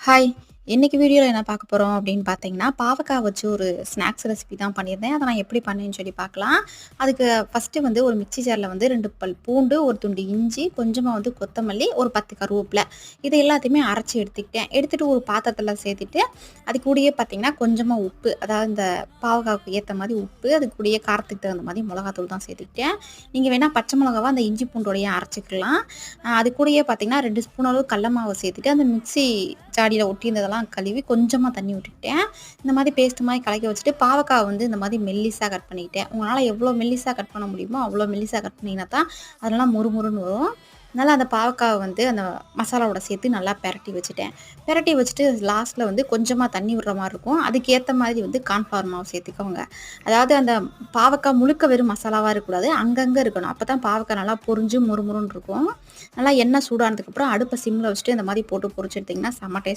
Hi! இன்றைக்கி வீடியோவில் என்ன பார்க்க போகிறோம் அப்படின்னு பார்த்தீங்கன்னா, பாவக்காய் வச்சு ஒரு ஸ்நாக்ஸ் ரெசிபி தான் பண்ணியிருந்தேன். அதை நான் எப்படி பண்ணேன்னு சொல்லி பார்க்கலாம். அதுக்கு ஃபர்ஸ்ட்டு வந்து ஒரு மிக்ஸி ஜாரில் வந்து ரெண்டு பல் பூண்டு, ஒரு துண்டு இஞ்சி, கொஞ்சமாக வந்து கொத்தமல்லி, ஒரு 10 கருவேப்பில. இது எல்லாத்தையுமே அரைச்சி எடுத்துக்கிட்டேன். எடுத்துகிட்டு ஒரு பாத்திரத்தில் சேர்த்துட்டு, அது கூடயே பார்த்திங்கன்னா கொஞ்சமாக உப்பு, அதாவது இந்த பாவக்காய்க்கு ஏற்ற மாதிரி உப்பு, அது கூடயே காரத்துக்கு தகுந்த மாதிரி மிளகாத்தூள் தான் சேர்த்துக்கிட்டேன். நீங்கள் வேணால் பச்சை மிளகாவாக அந்த இஞ்சி பூண்டோடையும் அரைச்சிக்கலாம் அது கூடயே பார்த்தீங்கன்னா, 2 ஸ்பூன் அளவு கடல மாவு சேர்த்துட்டு, அந்த மிக்ஸி ஜாடியில ஒட்டியிருந்ததெல்லாம் கழுவி கொஞ்சமா தண்ணி விட்டுக்கிட்டேன். இந்த மாதிரி பேஸ்ட் மாதிரி கலக்கி வச்சுட்டு, பாவக்காய் வந்து இந்த மாதிரி மெல்லிசா கட் பண்ணிக்கிட்டேன். உங்களால எவ்வளோ மெல்லிசா கட் பண்ண முடியுமோ, அவ்வளோ மெல்லிசா கட் பண்ணிங்கன்னா தான், அதெல்லாம் முறுமுறுன்னு வரும். நல்லா அந்த பாவக்காவை வந்து அந்த மசாலாவோட சேர்த்து நல்லா பெரட்டி வச்சுட்டேன். பெரட்டி வச்சுட்டு லாஸ்ட்டில் வந்து கொஞ்சமாக தண்ணி விடுற மாதிரி இருக்கும். அதுக்கேற்ற மாதிரி வந்து கார்ன்ஃப்ளவர் மாவு சேர்த்துக்கோங்க. அதாவது அந்த பாவக்காய் முழுக்க வெறும் மசாலாவாக இருக்கக்கூடாது. அங்கங்கே இருக்கணும். அப்போ தான் பாவக்காய் நல்லா பொரிஞ்சு மொறு மொறுன்னு இருக்கும். நல்லா எண்ணெய் சூடானதுக்கப்புறம் அடுப்பை சிம்மில் வச்சுட்டு இந்த மாதிரி போட்டு பொரிச்சு எடுத்தீங்கன்னா, செம்ம டேஸ்ட்